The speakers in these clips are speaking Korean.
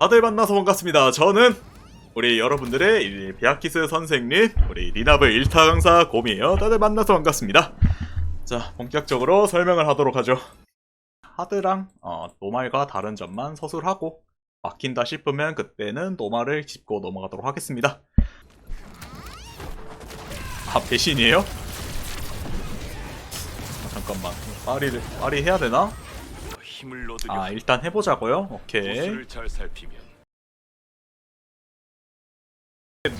다들 만나서 반갑습니다. 저는 우리 여러분들의 이 베아키스 선생님, 우리 리나브 1타 강사 곰이에요. 다들 만나서 반갑습니다. 자, 본격적으로 설명을 하도록 하죠. 하드랑 어, 노말과 다른 점만 서술하고 막힌다 싶으면 그때는 노말을 짚고 넘어가도록 하겠습니다. 아, 배신이에요? 아, 잠깐만. 파리를, 파리 해야 되나? 힘을 얻으려 아, 일단 해보자고요. 오케이. 보스를 잘 살피면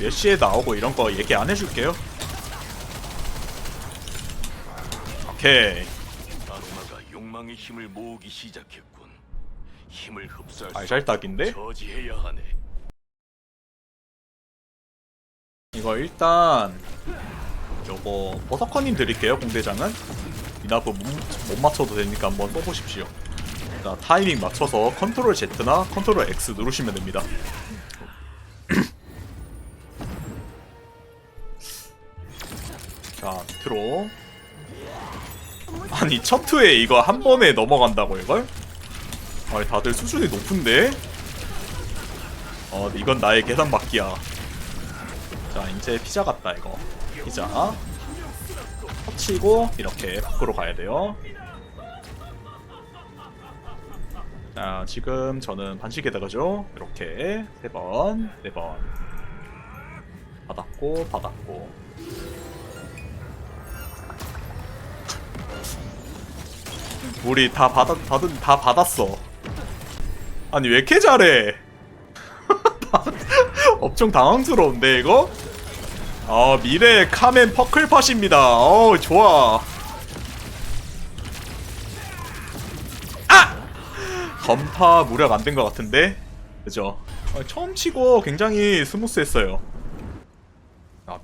몇 시에 나오고 이런 거 얘기 안 해줄게요. 오케이. 아로마가 욕망의 힘을 모으기 시작했군. 힘을 흡수할 수 알잘딱인데? 저지해야 하네. 이거 일단 요거 버서커님 드릴게요. 공대장은 이나프 못, 못 맞춰도 되니까 한번 써보십시오. 자 타이밍 맞춰서 컨트롤 Z나 컨트롤 X 누르시면 됩니다. 자 밑으로 아니 첫 투에 이거 한 번에 넘어간다고 이걸? 아니 다들 수준이 높은데? 어 이건 나의 계산 받기야. 자 이제 피자 같다 이거 피자 터치고 이렇게 밖으로 가야 돼요 자 지금 저는 반칙에다 가죠 이렇게 세 번 네 번 받았고 받았고 우리 다 받았 받은 다 받았어 아니 왜 이렇게 잘해 엄청 당황스러운데 이거? 아 미래 카멘 퍼클팟입니다. 어 좋아. 아! 무력 안된것 같은데, 그죠? 어, 처음 치고 굉장히 스무스했어요. 아,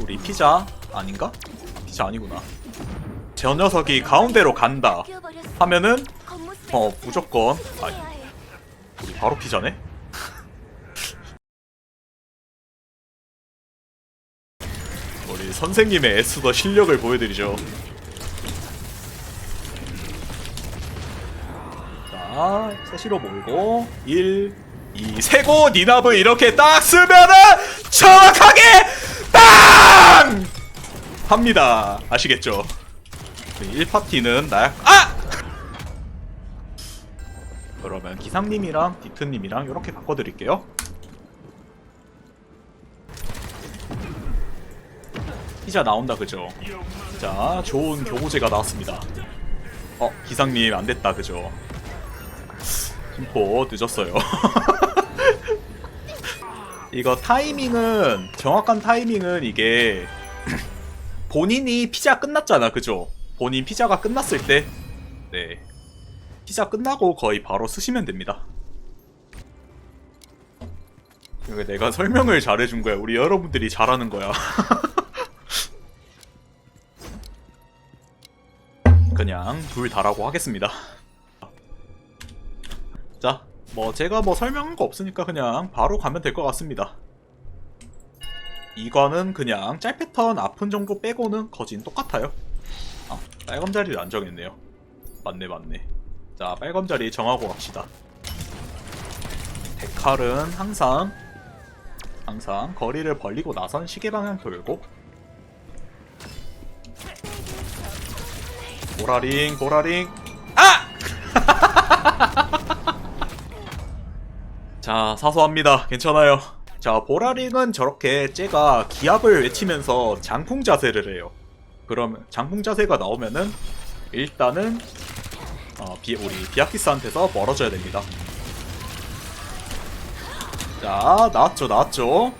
우리 피자 아닌가? 피자 아니구나. 저 녀석이 가운데로 간다 하면은 어 무조건 아 우리 바로 피자네. 우리 선생님의 애쓰더 실력을 보여드리죠. 자, 세시로 몰고 1, 2, 세고 니나브 이렇게 딱 쓰면은 정확하게 땅! 합니다. 아시겠죠? 1파티는 나약 아! 그러면 기상님이랑 디트님이랑 이렇게 바꿔드릴게요. 피자 나온다 그죠? 자 좋은 교보제가 나왔습니다 어 기상님 안 됐다 그죠? 심포 늦었어요? 이거 타이밍은 정확한 타이밍은 이게 본인이 피자 끝났잖아 그죠? 본인 피자가 끝났을 때 네. 피자 끝나고 거의 바로 쓰시면 됩니다. 이거 내가 설명을 잘해준 거야. 우리 여러분들이 잘하는 거야. 그냥 둘 다라고 하겠습니다. 자, 뭐 제가 뭐 설명한 거 없으니까 그냥 바로 가면 될 것 같습니다. 이거는 그냥 짤 패턴 아픈 정도 빼고는 거진 똑같아요. 아, 빨간 자리를 안 정했네요. 맞네, 맞네. 자, 빨간 자리 정하고 갑시다. 데칼은 항상 항상 거리를 벌리고 나선 시계 방향 돌고 보라링 보라링 아! 자 사소합니다. 괜찮아요. 자 보라링은 저렇게 쟤가 기압을 외치면서 장풍 자세를 해요. 그러면 장풍 자세가 나오면은 일단은 어, 비, 우리 비아키스한테서 멀어져야 됩니다. 자 나왔죠 나왔죠?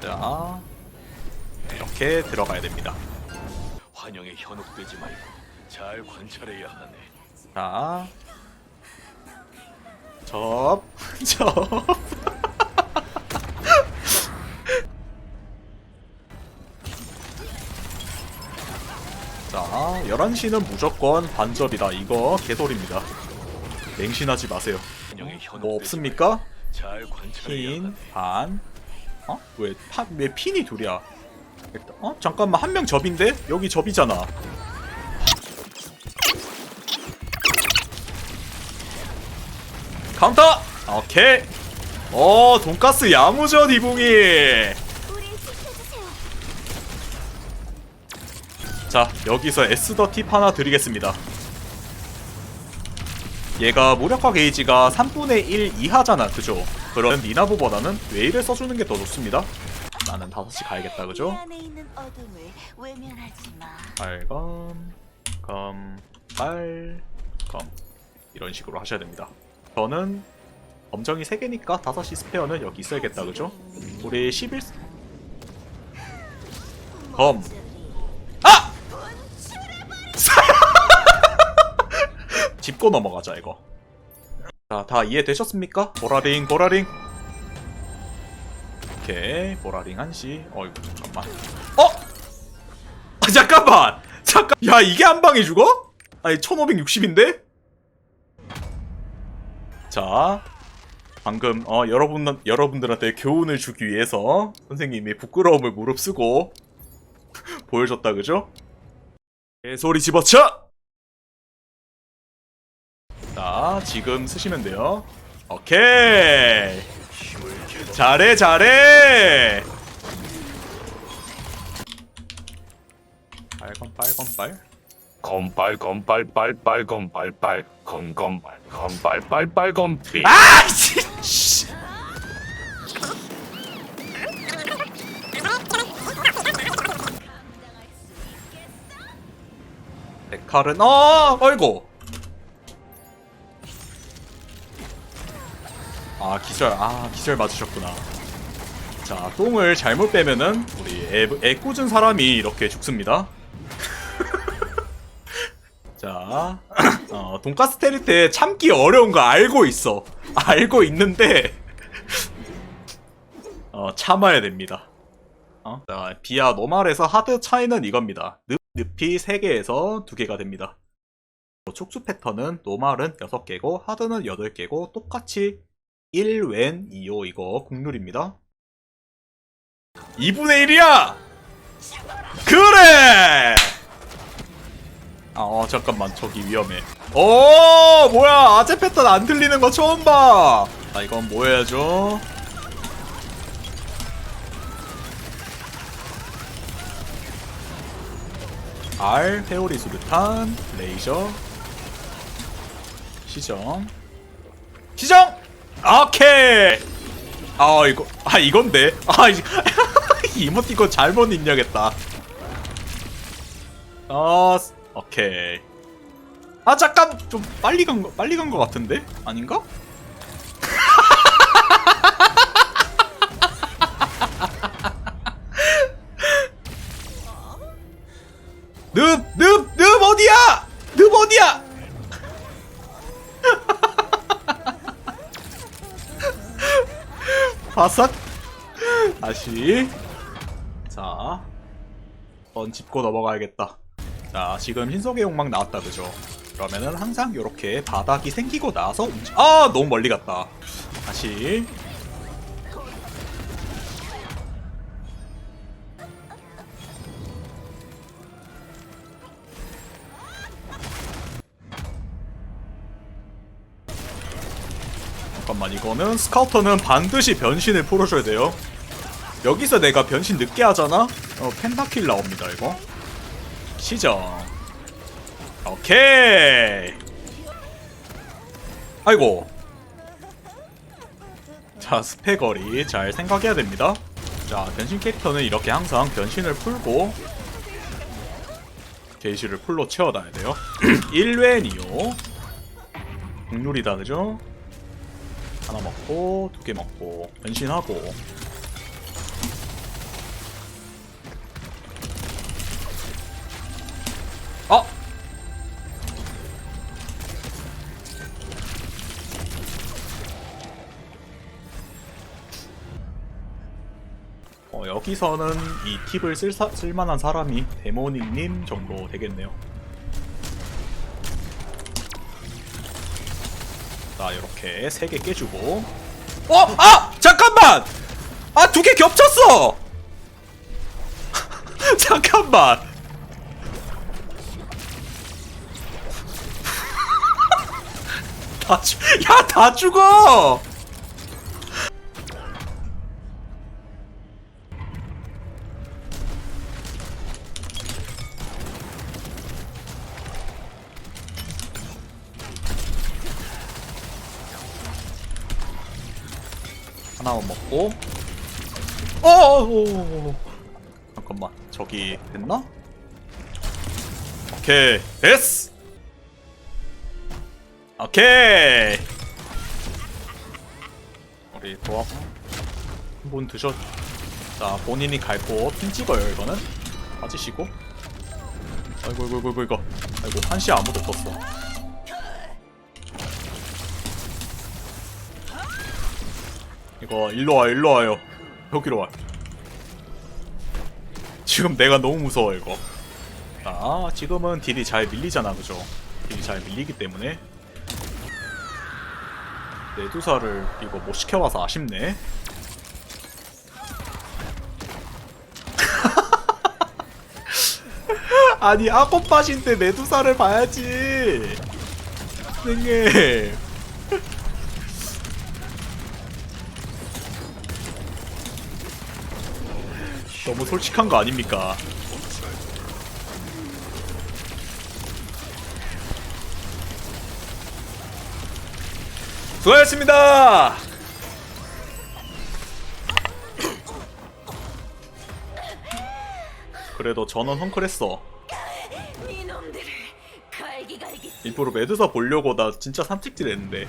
자 이렇게 들어가야 됩니다. 환영에 현혹되지 말고 잘 관찰해야 하네. 자, 접, 접. 자, 11시는 무조건 반접이다. 이거 개소리입니다. 맹신하지 마세요. 뭐 없습니까? 잘 핀. 반. 어? 왜, 파, 왜 핀이 둘이야? 어? 잠깐만, 한 명 접인데? 여기 접이잖아. 카운터! 오케이. 어 돈가스 야무져 지켜주세요. 자 여기서 에스더 팁 하나 드리겠습니다. 얘가 무력화 게이지가 3분의 1 이하잖아 그죠? 그런 니나보보다는 웨이를 써주는 게 더 좋습니다. 나는 5시 가야겠다 이 그죠. 빨검 검 빨, 검. 이런 식으로 하셔야 됩니다 저는 검정이 3개니까 5시 스페어는 여기 있어야겠다 그죠 우리 11 검 아! 짚고 넘어가자 이거 자 다 이해되셨습니까? 보라링 보라링 오케이 보라링 한시 어이구 잠깐만 어? 아 잠깐만 잠깐 야 이게 한 방에 죽어? 아니 1560인데? 자 방금 어 여러분 여러분들한테 교훈을 주기 위해서 선생님이 부끄러움을 무릅쓰고 보여줬다 그죠? 개소리 집어쳐! 자 지금 쓰시면 돼요 오케이 잘해 잘해 빨간 빨간 빨 건빨 건빨 빨빨 건빨 빨 건건빨 건빨 빨빨 건피 아이씨. 씨. 내 칼은 어 어이구 아 기절 아 기절 맞으셨구나. 자 똥을 잘못 빼면은 우리 애, 애 꽂은 사람이 이렇게 죽습니다 자 어, 돈가스 때릴 때 참기 어려운 거 알고 있어. 알고 있는데 어, 참아야 됩니다. 어? 자, 비아 노말에서 하드 차이는 이겁니다. 늪, 늪이 3개에서 2개가 됩니다. 촉수 패턴은 노말은 6개고 하드는 8개고 똑같이 1웬 2호 이거 국룰입니다. 2분의 1이야! 그래! 아, 어, 잠깐만, 저기 위험해. 오, 뭐야, 아재 패턴 안 들리는 거 처음 봐! 자, 이건 뭐 해야죠? R, 회오리 수류탄, 레이저, 시정. 시정! 오케이! 아, 이거, 아, 이건데? 아, 이- 이모티콘 잘못 입력했다. 어, 오케이. 아 잠깐 좀 빨리 간 거 빨리 간 거 같은데 아닌가? 늪 늪 늪 어디야? 늪 어디야? 바삭 다시 자 한번 짚고 넘어가야겠다. 자, 지금 신속의 욕망 나왔다, 그죠? 그러면은 항상 이렇게 바닥이 생기고 나서 움직... 아, 너무 멀리 갔다. 다시. 잠깐만, 이거는 스카우터는 반드시 변신을 풀어줘야 돼요. 여기서 내가 변신 늦게 하잖아? 어, 펜타킬 나옵니다, 이거. 시정. 오케이. 아이고. 자, 스페거리 잘 생각해야 됩니다. 자, 변신 캐릭터는 이렇게 항상 변신을 풀고 게이지를 풀로 채워놔야 돼요. 1회 니오. 국룰이다, 그죠? 하나 먹고, 두 개 먹고, 변신하고. 여기서는 이 팁을 쓸, 사, 쓸만한 사람이 데모닉님 정도 되겠네요. 자, 이렇게 세 개 깨주고. 어? 아! 잠깐만! 아, 두 개 겹쳤어! 잠깐만! 다 죽, 야, 다 죽어! 하나만 먹고. 어, 어, 어, 어. 잠깐만, 저기 됐나? 오케이, 됐어! 오케이. 우리 도합 한번 드셔. 자 본인이 갈고 핀 찍어요 이거는. 빠지시고. 아이고 이거 이거 이거. 아이고 한시 아무도 없었어. 이거 일로 와 일로 와요. 여기로 와. 지금 내가 너무 무서워 이거. 아 지금은 딜이 잘 밀리잖아 그죠? 딜이 잘 밀리기 때문에 내두사를 이거 못 시켜와서 아쉽네. 아니 악업 빠진데 내두사를 봐야지. 선생님. 너무 솔직한 거 아닙니까? 수고하셨습니다. 그래도 전원 헝클했어. 일부러 매드사 보려고 나 진짜 삼찍질 했는데.